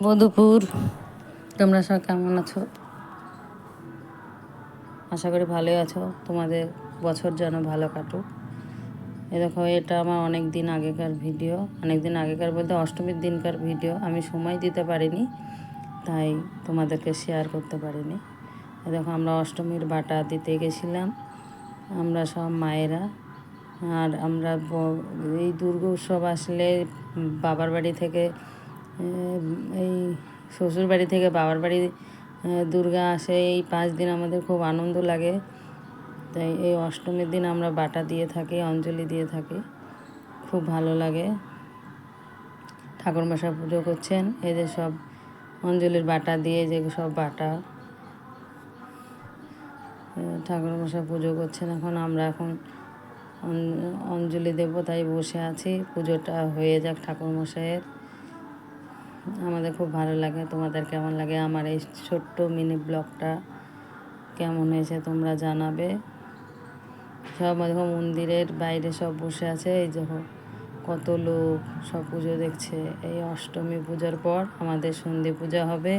মধুপুর তোমরা সব কেমন আছো? আশা করি ভালোই আছো। তোমাদের বছর যেন ভালো কাটুক। এ দেখো, এটা আমার অনেক দিন আগেকার ভিডিও। অনেক দিন আগেকার বলতে অষ্টমীর দিনকার ভিডিও। আমি সময় দিতে পারিনি, তাই তোমাদেরকে শেয়ার করতে পারিনি। এ দেখো, আমরা অষ্টমীর বাটা দিতে গেছিলাম। আমরা সব মায়েরা। আর আমরা এই দুর্গা উৎসব আসলে বাবার বাড়ি থেকে এই শ্বশুর বাড়ি থেকে বাবার বাড়ি দুর্গা আসে, এই পাঁচ দিন আমাদের খুব আনন্দ লাগে। তাই এই অষ্টমীর দিন আমরা বাটা দিয়ে থাকি, অঞ্জলি দিয়ে থাকি। খুব ভালো লাগে। ঠাকুরমশাই পুজো করছেন যে সব অঞ্জলির বাটা দিয়ে যে সব বাটা। ঠাকুরমশাই পুজো করছেন এখন, আমরা এখন অঞ্জলি দেব, তাই বসে আছি। পুজোটা হয়ে যাক ঠাকুরমশাইয়ের। আমাদের খুব ভালো লাগে। তোমাদের কেমন লাগে? আমার এই ছোট্ট মিনি ব্লগটা কেমন হয়েছে তোমরা জানাবে। সব দেখো মন্দিরের বাইরে সব বসে আছে। এই দেখো কত লোক সব পুজো দেখছে। এই অষ্টমী পূজার পর আমাদের সন্ধি পূজা হবে।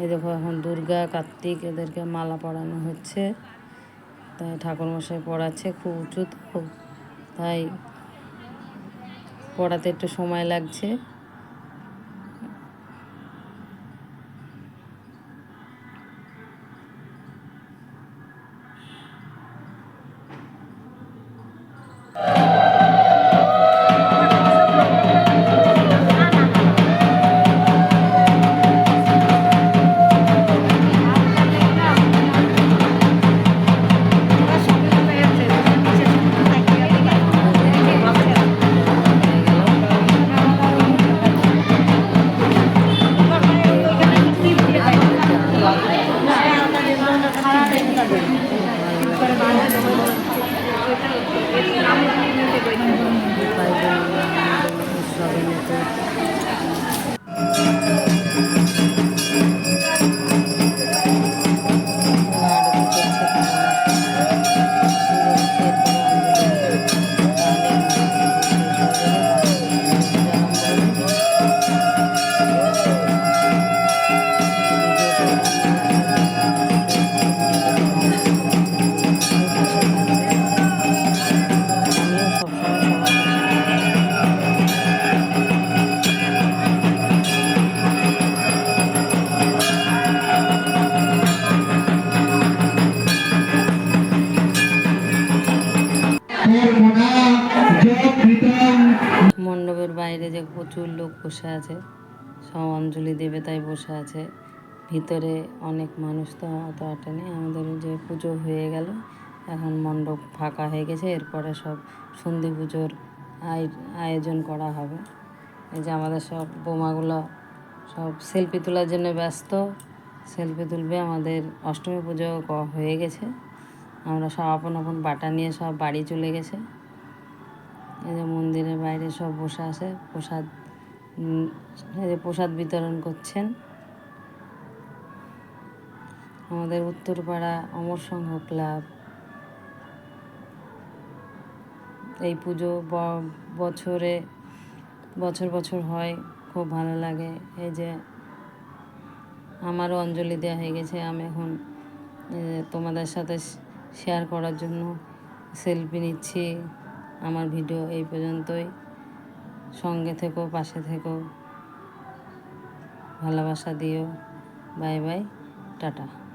এই দেখো এখন দুর্গা, কার্তিক এদেরকে মালা পরানো হচ্ছে। তাই ঠাকুরমশাই পড়াচ্ছে খুব উঁচু তো তাই পড়াতে একটু সময় লাগছে। Thank you. মণ্ডপের বাইরে যে প্রচুর লোক বসে আছে, সব অঞ্জলি দেবে তাই বসে আছে। ভিতরে অনেক মানুষ তো অত আটেনি আমাদের যে পুজো হয়ে গেল, এখন মণ্ডপ ফাঁকা হয়ে গেছে। এরপরে সব সন্ধি পুজোর আয়- আয়োজন করা হবে। এই যে আমাদের সব বোমাগুলো সব সেলফি তোলার জন্য ব্যস্ত। সেলফি তুলবে আমাদের অষ্টমী পুজো হয়ে গেছে। আমরা সব আপন আপন বাটা নিয়ে সব বাড়ি চলে গেছে। এই যে মন্দিরের বাইরে সব বসে আছে, প্রসাদ এই যে প্রসাদ বিতরণ করছেন। আমাদের উত্তরপাড়া অমর সংঘ ক্লাব। এই পুজো বছরে, বছর বছর হয়, খুব ভালো লাগে। এই যে আমারও অঞ্জলি দেওয়া হয়ে গেছে, আমি এখন তোমাদের সাথে শেয়ার করার জন্য সেলফি নিচ্ছি। আমার ভিডিও এই পর্যন্তই। সঙ্গে থেকো পাশে থেকো। ভালোবাসা দিও। Bye bye tata.